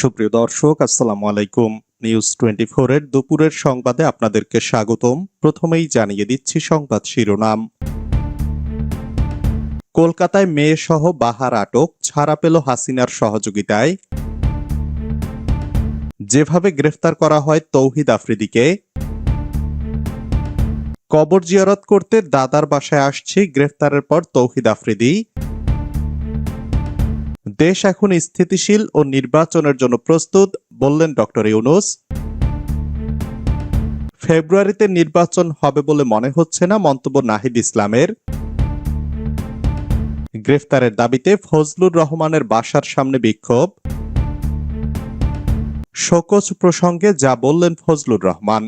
সুপ্রিয় দর্শক, আসসালামু আলাইকুম। নিউজ টোয়েন্টি এর দুপুরের সংবাদে আপনাদেরকে স্বাগতম। প্রথমেই জানিয়ে দিচ্ছি সংবাদ শিরোনাম। কলকাতায় মেয়ে সহ বাহার আটক, ছাড়া পেল হাসিনার সহযোগিতায়। যেভাবে গ্রেফতার করা হয় তৌহিদ আফ্রিদিকে। কবর জিয়ারত করতে দাদার বাসায় আসছে গ্রেফতারের পর তৌহিদ আফ্রিদি। দেশ এখন স্থিতিশীল ও নির্বাচনের জন্য প্রস্তুত, বললেন ডক্টর ইউনুস। ফেব্রুয়ারিতে নির্বাচন হবে বলে মনে হচ্ছে না মন্তব্য নাহিদ ইসলামের। গ্রেফতারের দাবিতে ফজলুর রহমানের বাসার সামনে বিক্ষোভ। শোকজ প্রসঙ্গে যা বললেন ফজলুর রহমান।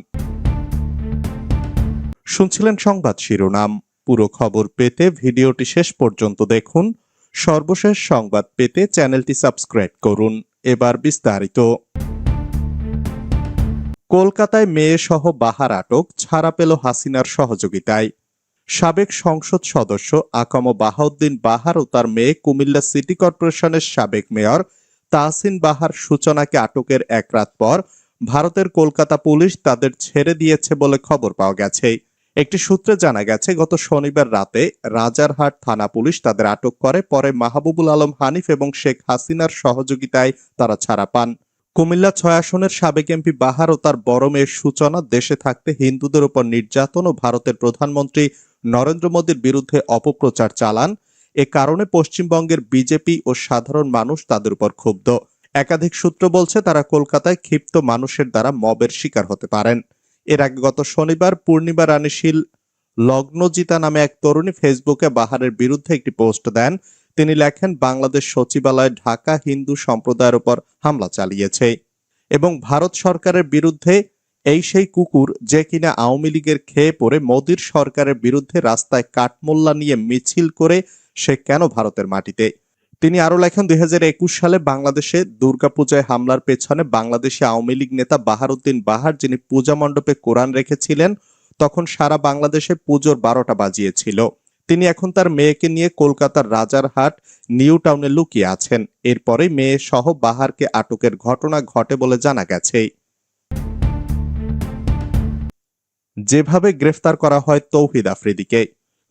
শুনছিলেন সংবাদ শিরোনাম। পুরো খবর পেতে ভিডিওটি শেষ পর্যন্ত দেখুন। সর্বশেষ সংবাদ পেতে চ্যানেলটি সাবস্ক্রাইব করুন। এবার বিস্তারিত। কলকাতায় মেয়ে সহ বাহার আটক, ছাড়া পেল হাসিনার সহযোগিতায়। সাবেক সংসদ সদস্য আকাম বাহাউদ্দিন বাহার ও তার মেয়ে কুমিল্লা সিটি কর্পোরেশনের সাবেক মেয়র তাহসিন বাহার সূচনাকে আটকের এক রাত পর ভারতের কলকাতা পুলিশ তাদের ছেড়ে দিয়েছে বলে খবর পাওয়া গেছে। একটি সূত্রে জানা গেছে, গত শনিবার রাতে রাজারহাট থানা পুলিশ তাদের আটক করে। পরে মাহবুবুল আলম হানিফ এবং শেখ হাসিনার সহযোগিতায় তারা ছাড়া পান। কুমিল্লা ছয় আসনের সাবেক এমপি বাহার ও তার বড় মেয়ের সূচনা, দেশে থাকতে হিন্দুদের উপর নির্যাতন ও ভারতের প্রধানমন্ত্রী নরেন্দ্র মোদীর বিরুদ্ধে অপপ্রচার চালান। এ কারণে পশ্চিমবঙ্গের বিজেপি ও সাধারণ মানুষ তাদের উপর ক্ষুব্ধ। একাধিক সূত্র বলছে, তারা কলকাতায় ক্ষিপ্ত মানুষের দ্বারা মবের শিকার হতে পারেন। এর আগে গত শনিবার পূর্ণিমা রানীশীল লগ্নজিতা নামে এক তরুণী ফেসবুকে বাহারের বিরুদ্ধে একটি পোস্ট দেন। তিনি লেখেন, বাংলাদেশ সচিবালয় ঢাকা হিন্দু সম্প্রদায়ের উপর হামলা চালিয়েছে এবং ভারত সরকারের বিরুদ্ধে এই সেই কুকুর যে কিনা আওয়ামী লীগের খেয়ে পড়ে, মোদীর সরকারের বিরুদ্ধে রাস্তায় কাঠমোল্লা নিয়ে মিছিল করে সে কেন ভারতের মাটিতে? তিনি আরও লেখেন দু হাজার একুশ সালে বাংলাদেশে দুর্গাপূজায় হামলার পেছনে বাংলাদেশে আওয়ামী লীগ নেতা বাহারুদ্দিন বাহার, যিনি পূজা মণ্ডপে কোরআন রেখেছিলেন, তখন সারা বাংলাদেশে পুজোর বারোটা বাজিয়েছিল। তিনি এখন তার মেয়েকে নিয়ে কলকাতার রাজারহাট, নিউ টাউনে লুকিয়ে আছেন। এরপরে মেয়ে সহ বাহারকে আটকের ঘটনা ঘটে বলে জানা গেছে। যেভাবে গ্রেফতার করা হয় তৌহিদ আফ্রিদিকে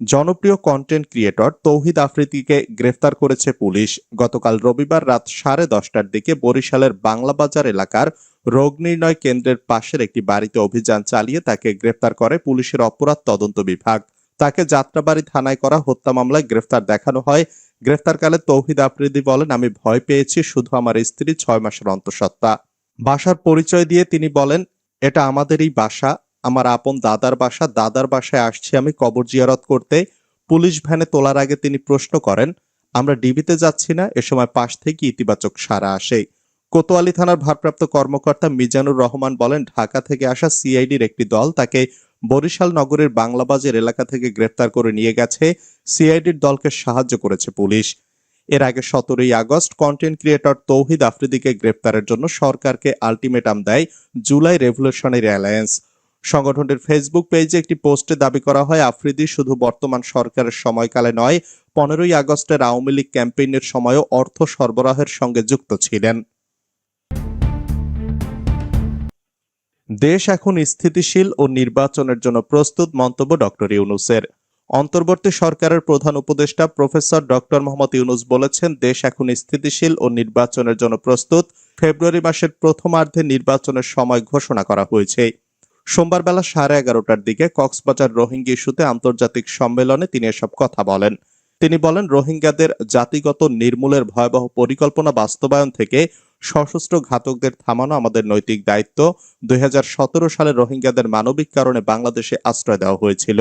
জনপ্রিয় কন্টেন্ট ক্রিয়েটর তৌহিদ আফ্রিদিকে গ্রেফতার করেছে পুলিশ। গতকাল রবিবার রাত সাড়ে দশটার দিকে বরিশালের বাংলাবাজার এলাকার রোগ নির্ণয় কেন্দ্রের পাশের একটি বাড়িতে অভিযান চালিয়ে তাকে গ্রেফতার করে পুলিশের অপরাধ তদন্ত বিভাগ। তাকে যাত্রাবাড়ি থানায় করা হত্যা মামলায় গ্রেফতার দেখানো হয়। গ্রেফতারকালে তৌহিদ আফ্রিদি বলেন, আমি ভয় পেয়েছি, শুধু আমার স্ত্রী ছয় মাসের অন্তঃসত্ত্বা। বাসার পরিচয় দিয়ে তিনি বলেন, এটা আমাদেরই বাসা আমার আপন দাদার বাসা, দাদার বাসায় আসছি আমি কবর জিয়ারত করতে। পুলিশ ভ্যানে তোলার আগে তিনি প্রশ্ন করেন, আমরা ডিবিতে যাচ্ছি না, এ সময় পাশ থেকে ইতিবাচক সারা আসে। কোতোয়ালি থানার ভারপ্রাপ্ত কর্মকর্তা মিজানুর রহমান বলেন, ঢাকা থেকে আসা সিআইডির একটি দল তাকে বরিশাল নগরের বাংলাবাজার এলাকা থেকে গ্রেফতার করে নিয়ে গেছে। সিআইডির দলকে সাহায্য করেছে পুলিশ। এর আগে সতেরোই আগস্ট কন্টেন্ট ক্রিয়েটর তৌহিদ আফ্রিদিকে গ্রেফতারের জন্য সরকারকে আলটিমেটাম দেয় জুলাই রেভলিউশনারি অ্যালায়েন্স সংগঠনটির ফেসবুক পেজে একটি পোস্টে দাবি করা হয়, আফ্রিদি শুধু বর্তমান সরকারের সময়কালে নয়, পনেরোই আগস্টের আওয়ামী লীগ ক্যাম্পেইনের সময়ও অর্থ সরবরাহের সঙ্গে যুক্ত ছিলেন। দেশ এখন স্থিতিশীল ও নির্বাচনের জন্য প্রস্তুত, মন্তব্য ডক্টর ইউনুসের। অন্তর্বর্তী সরকারের প্রধান উপদেষ্টা প্রফেসর ডক্টর মোহাম্মদ ইউনুস বলেছেন, দেশ এখন স্থিতিশীল ও নির্বাচনের জন্য প্রস্তুত। ফেব্রুয়ারি মাসের প্রথমার্ধে নির্বাচনের সময় ঘোষণা করা হয়েছে। সোমবার বেলা সাড়ে এগারোটার দিকে কক্সবাজার রোহিঙ্গা ইস্যুতে আন্তর্জাতিক সম্মেলনে তিনি এসব কথা বলেন। তিনি বলেন, রোহিঙ্গাদের জাতিগত নির্মূলের ভয়াবহ পরিকল্পনা বাস্তবায়ন থেকে সশস্ত্র ঘাতকদের থামানো আমাদের নৈতিক দায়িত্ব। দুই হাজার সতেরো সালে রোহিঙ্গাদের মানবিক কারণে বাংলাদেশে আশ্রয় দেওয়া হয়েছিল।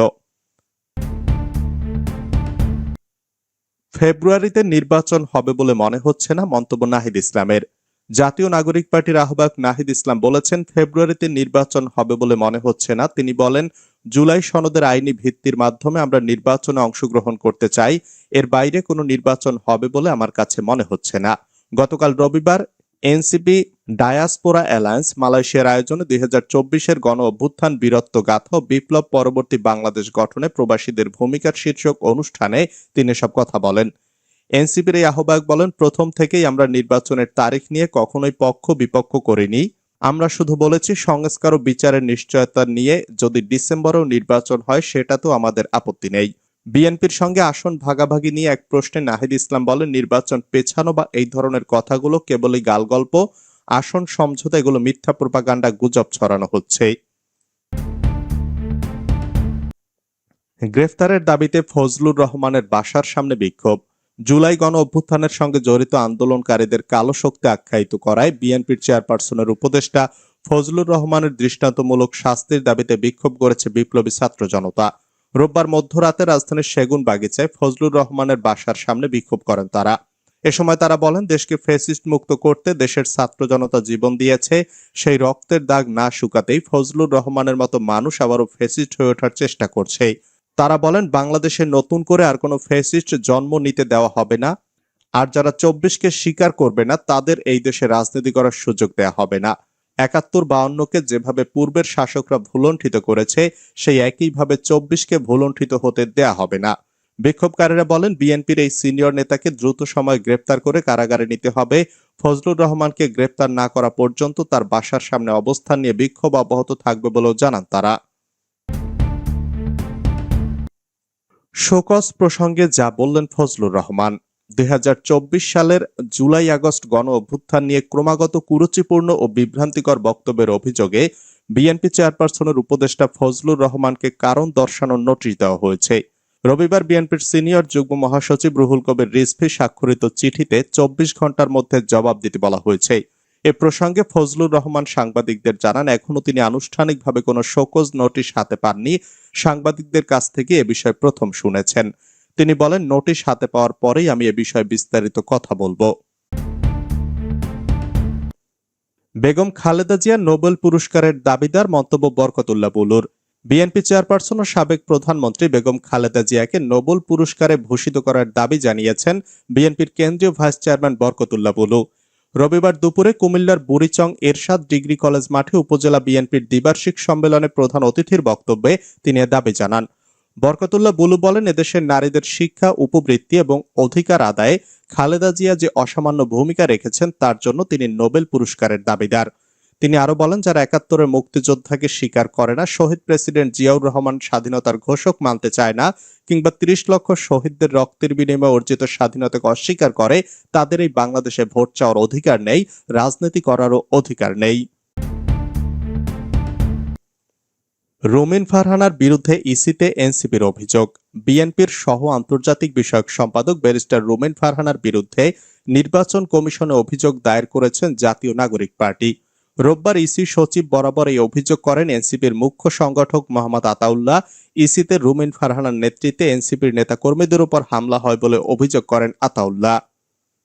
ফেব্রুয়ারিতে নির্বাচন হবে বলে মনে হচ্ছে না মন্তব্য নাহিদ ইসলামের। জাতীয় নাগরিক পার্টির আহ্বায়ক নাহিদ ইসলাম বলেছেন, ফেব্রুয়ারিতে নির্বাচন হবে বলে মনে হচ্ছে না। তিনি বলেন, জুলাই সনদের আইনি ভিত্তির মাধ্যমে আমরা নির্বাচনে অংশগ্রহণ করতে চাই। এর বাইরে কোনো নির্বাচন হবে বলে আমার কাছে মনে হচ্ছে না। গতকাল রবিবার এনসিপি ডায়াসপোরা অ্যালায়েন্স মালয়েশিয়ার আয়োজনে দুই হাজার চব্বিশের গণ অভ্যুত্থান, বীরত্ব গাথা, বিপ্লব পরবর্তী বাংলাদেশ গঠনে প্রবাসীদের ভূমিকার শীর্ষক অনুষ্ঠানে তিনি সব কথা বলেন। এনসিপির এই আহ্বায়ক বলেন, প্রথম থেকেই আমরা নির্বাচনের তারিখ নিয়ে কখনোই পক্ষ বিপক্ষ করিনি। আমরা শুধু বলেছি সংস্কার ও বিচারের নিশ্চয়তা নিয়ে যদি ডিসেম্বরেও নির্বাচন হয়, সেটা তো আমাদের আপত্তি নেই। বিএনপির সঙ্গে আসন ভাগাভাগি নিয়ে এক প্রশ্নে নাহিদ ইসলাম বলেন, নির্বাচন পেছানো বা এই ধরনের কথাগুলো কেবলই গালগল্প। আসন সমঝোতা, এগুলো মিথ্যা প্রপাগান্ডা গুজব ছড়ানো হচ্ছে। গ্রেফতারের দাবিতে ফজলুর রহমানের বাসার সামনে বিক্ষোভ। জুলাই গণ অভ্যুত্থানের সঙ্গে জড়িত আন্দোলনকারীদের কালো শক্তি আখ্যায়িত করায় বিএনপির চেয়ারপারসনের উপদেষ্টা ফজলুর রহমানের দৃষ্টান্তমূলক শাস্তির দাবিতে বিক্ষোভ করেছে বিপ্লবী ছাত্র জনতা। রোববার মধ্যরাতে রাজধানীর সেগুন বাগিচায় ফজলুর রহমানের বাসার সামনে বিক্ষোভ করেন তারা। এ সময় তারা বলেন, দেশকে ফেসিস্ট মুক্ত করতে দেশের ছাত্র জনতা জীবন দিয়েছে, সেই রক্তের দাগ না শুকাতেই ফজলুর রহমানের মতো মানুষ আবারও ফেসিস্ট হয়ে ওঠার চেষ্টা করছে তারা বলেন, বাংলাদেশে নতুন করে আর কোনো ফেসিস্ট জন্ম নিতে দেওয়া হবে না। আর যারা চব্বিশকে স্বীকার করবে না, তাদের এই দেশে রাজনীতি করার সুযোগ দেওয়া হবে না। একাত্তর বাউন্নকে যেভাবে পূর্বের শাসকরা ভুলণ্ঠিত করেছে, সেই একইভাবে চব্বিশকে ভুলণ্ঠিত হতে দেয়া হবে না। বিক্ষোভকারীরা বলেন, বিএনপির এই সিনিয়র নেতাকে দ্রুত সময় গ্রেপ্তার করে কারাগারে নিতে হবে। ফজলুর রহমানকে গ্রেপ্তার না করা পর্যন্ত তার বাসার সামনে অবস্থান নিয়ে বিক্ষোভ অব্যাহত থাকবে বলেও জানান তারা। শোকজ প্রসঙ্গে যা বললেন ফজলুর রহমান দু হাজার চব্বিশ সালের জুলাই আগস্ট গণ অভ্যুত্থান নিয়ে ক্রমাগত কুরুচিপূর্ণ ও বিভ্রান্তিকর বক্তব্যের অভিযোগে বিএনপি চেয়ারপারসনের উপদেষ্টা ফজলুর রহমানকে কারণ দর্শানোর নোটিশ দেওয়া হয়েছে। রবিবার বিএনপির সিনিয়র যুগ্ম মহাসচিব রুহুল কবির রিজভি স্বাক্ষরিত চিঠিতে চব্বিশ ঘণ্টার মধ্যে জবাব দিতে বলা হয়েছে। এ প্রসঙ্গে ফজলুর রহমান সাংবাদিকদের জানান এখনও তিনি আনুষ্ঠানিকভাবে কোনো শোকজ নোটিশ হাতে পাননি। সাংবাদিকদের কাছ থেকে এ বিষয়ে প্রথম শুনেছেন। তিনি বলেন, নোটিশ হাতে পাওয়ার পরেই আমি এ বিষয়ে বিস্তারিত কথা বলব। বেগম খালেদা জিয়া নোবেল পুরস্কারের দাবিদার মন্তব্য বরকতুল্লাহ বুলুর। বিএনপি চেয়ারপারসন ও সাবেক প্রধানমন্ত্রী বেগম খালেদা জিয়াকে নোবেল পুরস্কারে ভূষিত করার দাবি জানিয়েছেন বিএনপির কেন্দ্রীয় ভাইস চেয়ারম্যান বরকতুল্লাহ বুলু। রবিবার দুপুরে কুমিল্লার বুড়িচং এরশাদ ডিগ্রি কলেজ মাঠে উপজেলা বিএনপির দ্বিবার্ষিক সম্মেলনে প্রধান অতিথির বক্তব্যে তিনি দাবি জানান। বরকতুল্লাহ বুলু বলেন, এদেশের নারীদের শিক্ষা, উপবৃত্তি এবং অধিকার আদায়ে খালেদা জিয়া যে অসামান্য ভূমিকা রেখেছেন, তার জন্য তিনি নোবেল পুরস্কারের দাবিদার। তিনি আরও বলেন, যারা একাত্তরের মুক্তিযোদ্ধাকে স্বীকার করে না, শহীদ প্রেসিডেন্ট জিয়াউর রহমান স্বাধীনতার ঘোষক মানতে চায় না, কিংবা তিরিশ লক্ষ শহীদদের রক্তের বিনিময়ে অর্জিত স্বাধীনতাকে অস্বীকার করে, তাদের এই বাংলাদেশে ভোট চাওয়ার অধিকার নেই, রাজনীতি করারও অধিকার নেই। রোমিন ফারহানার বিরুদ্ধে ইসিতে এনসিপির অভিযোগ। বিএনপির সহ আন্তর্জাতিক বিষয়ক সম্পাদক ব্যারিস্টার রোমেন ফারহানার বিরুদ্ধে নির্বাচন কমিশনে অভিযোগ দায়ের করেছেন জাতীয় নাগরিক পার্টি। রোববার ইসি সচিব বরাবর এই অভিযোগ করেন এনসিপির মুখ্য সংগঠক মোহাম্মদ আতাউল্লাহ। ইসিতে রুমিন ফারহানার নেতৃত্বে এনসিপির নেতাকর্মীদের উপর হামলা হয় বলে অভিযোগ করেন আতাউল্লাহ।